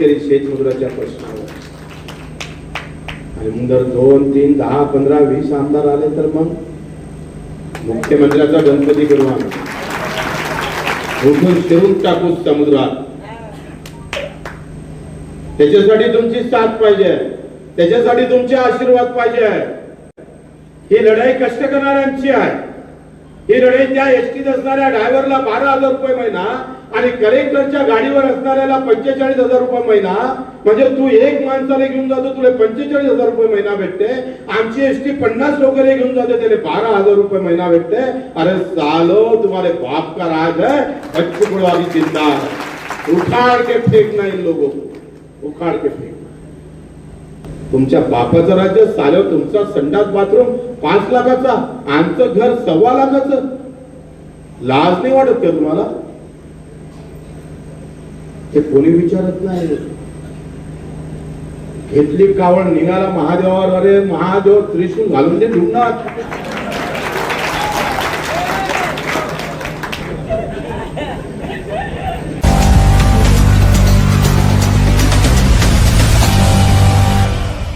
शेतकरी शेतमजुराच्या प्रश्नावर. आणि मग जर दोन तीन दहा पंधरा वीस आमदार आले तर मग मुख्यमंत्र्याचा गणपती करू आम्ही उठून शिरून टाकू समुद्रात. त्याच्यासाठी तुमची साथ पाहिजे. त्याच्यासाठी तुमचे आशीर्वाद पाहिजे. ही लढाई कष्ट करणाऱ्यांची आहे. ही लढाई एसटीत असणाऱ्या ड्रायव्हरला बारा हजार रुपये महिना आणि कलेक्टरच्या गाडीवर असणाऱ्याला पंचेचाळीस हजार रुपये महिना. म्हणजे तू एक माणसाला घेऊन जातो तुला पंचेचाळीस हजार रुपये महिना भेटते. आमची एसटी पन्नास लोकांना घेऊन जाते त्याला बारा हजार रुपये महिना भेटते. अरे सालो तुम्हाला बाप का राज है? बच्चे वाली चिंता उखाड़ के फेंकना इन लोगों को. उखाड़ के फेंकना. तुमच्या बापाचं राज्य सालो तुमचा संडास बाथरूम पाच लाखाचा आमचं घर सव्वा लाखाचं. लाज नाही वाटत का तुम्हाला? ते कोणी विचारत नाही. घेतली कावड निघाला महादेवावर अरे महादेव त्रिशूल घालून ते ढुंगणार